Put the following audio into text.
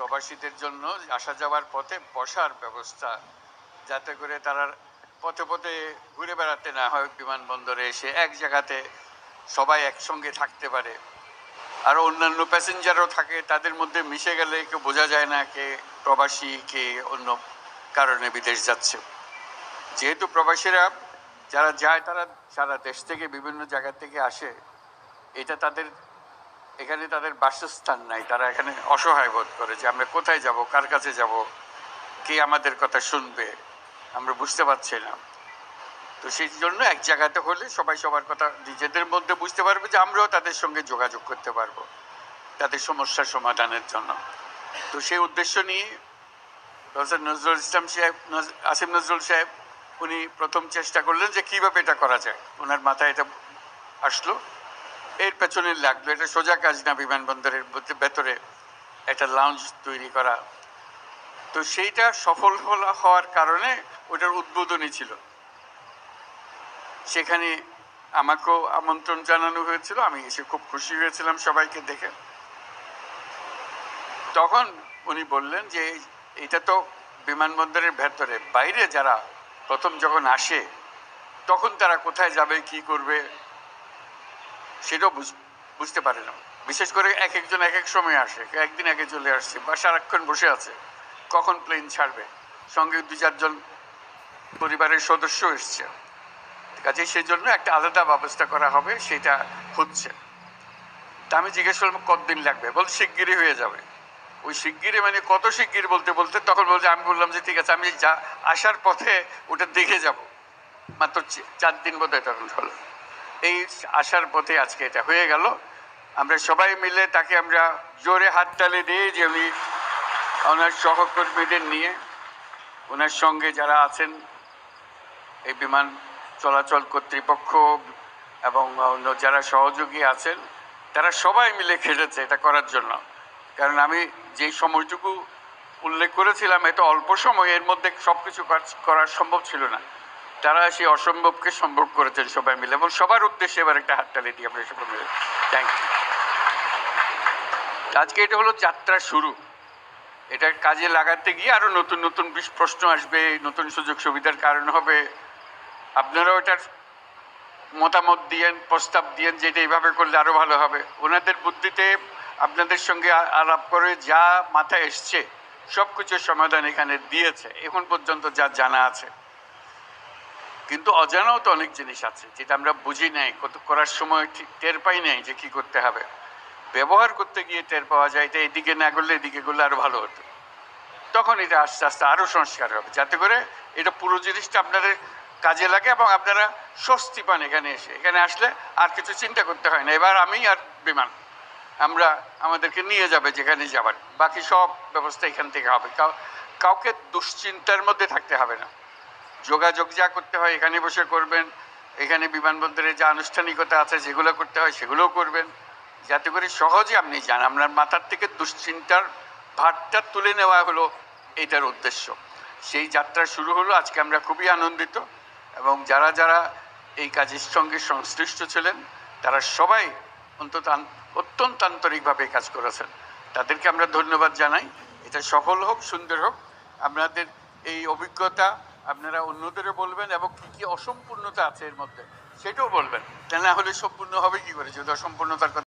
প্রবাসীদের জন্য আসা যাওয়ার পথে বসার ব্যবস্থা, যাতে করে তারা পথে পথে ঘুরে বেড়াতে না হয় বিমানবন্দরে এসে এক জায়গাতে সবাই একসঙ্গে থাকতে পারে। আর অন্যান্য প্যাসেঞ্জারও থাকে, তাদের মধ্যে মিশে গেলে কেউ বোঝা যায় না কে প্রবাসী, কে অন্য কারণে বিদেশ যাচ্ছে। যেহেতু প্রবাসীরা যারা যায়, তারা সারা দেশ থেকে বিভিন্ন জায়গা থেকে আসে। এটা তাদের এখানে তাদের বাসস্থান নাই, তারা এখানে অসহায় বোধ করে যে আমরা কোথায় যাব, কার কাছে যাব, কে আমাদের কথা শুনবে, আমরা বুঝতে পারছি না তো সেই জন্য এক জায়গাতে হলে সবাই সবার কথা নিজেদের মধ্যে বুঝতে পারবে যে আমরাও তাদের সঙ্গে যোগাযোগ করতে পারব, তাদের সমস্যার সমাধানের জন্য। তো সেই উদ্দেশ্য নিয়ে প্রফেসর নজরুল ইসলাম সাহেব আসিম নজরুল সাহেব, উনি প্রথম চেষ্টা করলেন যে কীভাবে এটা করা যায়। ওনার মাথায় এটা আসলো। এর পেছনে লাগল। এটা সোজা কাজ না বিমানবন্দরের ভেতরে একটা লাউঞ্জ তৈরি করা। তো সেইটা সফল হওয়ার কারণে ওটার উদ্বোধনী ছিল। সেখানে আমাকেও আমন্ত্রণ জানানো হয়েছিল। আমি এসে খুব খুশি হয়েছিলাম সবাইকে দেখে। তখন উনি বললেন যে, এটা তো বিমানবন্দরের ভেতরে। বাইরে যারা প্রথম যখন আসে, তখন তারা কোথায় যাবে, কি করবে? সেটাও বুঝ- বুঝতে পারে না। বিশেষ করে এক একজন এক এক সময় আসে, একদিন আগে চলে আসছে বা সারাক্ষণ বসে আছে, কখন প্লেন ছাড়বে? সঙ্গে দু চারজন পরিবারের সদস্য এসছে। কাজে সেই জন্য একটা আলাদা ব্যবস্থা করা হবে, সেটা হচ্ছে। তা আমি জিজ্ঞেস করলাম, কতদিন লাগবে? বল শিগগিরই হয়ে যাবে। ওই শিগগিরই মানে কত শিগগির বলতে বলতে তখন বলছে, আমি বললাম যে, ঠিক আছে, আমি যা আসার পথে ওটা দেখে যাব। মাত্র চার দিন বোধ হয় তখন হলো। এই আসার পথে আজকে এটা হয়ে গেল। আমরা সবাই মিলে তাকে আমরা জোরে হাততালি দিয়ে যে উনি ওনার সহকর্মীদের নিয়ে ওনার সঙ্গে যারা আছেন, এই বিমান চলাচল কর্তৃপক্ষ এবং অন্য যারা সহযোগী আছেন, তারা সবাই মিলে খেটেছে এটা করার জন্য। কারণ আমি যেই সময়টুকু উল্লেখ করেছিলাম, এত অল্প সময় এর মধ্যে সব কিছু করা সম্ভব ছিল না। তারা সেই অসম্ভবকে সম্ভব করেছেন সবাই মিলে এবং সবার উদ্দেশ্যে এবার একটা হাততালি দিই আমরা সবাই মিলে থ্যাংক ইউ আজকে এটা হলো যাত্রা শুরু। এটা কাজে লাগাতে গিয়ে আরও নতুন নতুন প্রশ্ন আসবে, নতুন সুযোগ সুবিধার কারণ হবে। আপনারাও এটার মতামত দিয়েন, প্রস্তাব দিয়েন যে এটা এইভাবে করলে আরও ভালো হবে। ওনাদের বুদ্ধিতে আপনাদের সঙ্গে আলাপ করে যা মাথায় এসছে সব কিছুর সমাধান এখানে দিয়েছে। এখন পর্যন্ত যা জানা আছে। কিন্তু অজানাও তো অনেক জিনিস আছে, যেটা আমরা বুঝি নাই, কত করার সময় ঠিক টের পাই নাই যে কি করতে হবে। ব্যবহার করতে গিয়ে টের পাওয়া যায়, এটা এদিকে না করলে এদিকে করলে আরও ভালো হতো। তখন এটা আস্তে আস্তে আরও সংস্কার হবে, যাতে করে এটা পুরো জিনিসটা আপনাদের কাজে লাগে এবং আপনারা স্বস্তি পান এখানে এসে। এখানে আসলে আর কিছু চিন্তা করতে হয় না, এবার আমি আর বিমান, আমরা আমাদেরকে নিয়ে যাবে যেখানে যাবার। বাকি সব ব্যবস্থা এখান থেকে হবে, কাউ, কাউকে দুশ্চিন্তার মধ্যে থাকতে হবে না। যোগাযোগ যা করতে হয়, এখানে বসে করবেন। এখানে বিমানবন্দরে যা আনুষ্ঠানিকতা আছে, যেগুলো করতে হয়, সেগুলোও করবেন। যাতে করে সহজে আপনি যান। আপনার মাথার থেকে দুশ্চিন্তার ভারটা তুলে নেওয়া হলো এটার উদ্দেশ্য। সেই যাত্রা শুরু হলো, আজকে আমরা খুবই আনন্দিত এবং যারা যারা এই কাজের সঙ্গে সংশ্লিষ্ট ছিলেন, তারা সবাই অন্তত অত্যন্ত আন্তরিকভাবে কাজ করেছেন। তাদেরকে আমরা ধন্যবাদ জানাই। এটা সফল হোক, সুন্দর হোক, আপনাদের এই অভিজ্ঞতা আপনারা অন্যদেরও বলবেন এবং কি কি অসম্পূর্ণতা আছে এর মধ্যে, সেটাও বলবেন। তা না হলে সম্পূর্ণ হবে কি করে? যদি অসম্পূর্ণতার কথা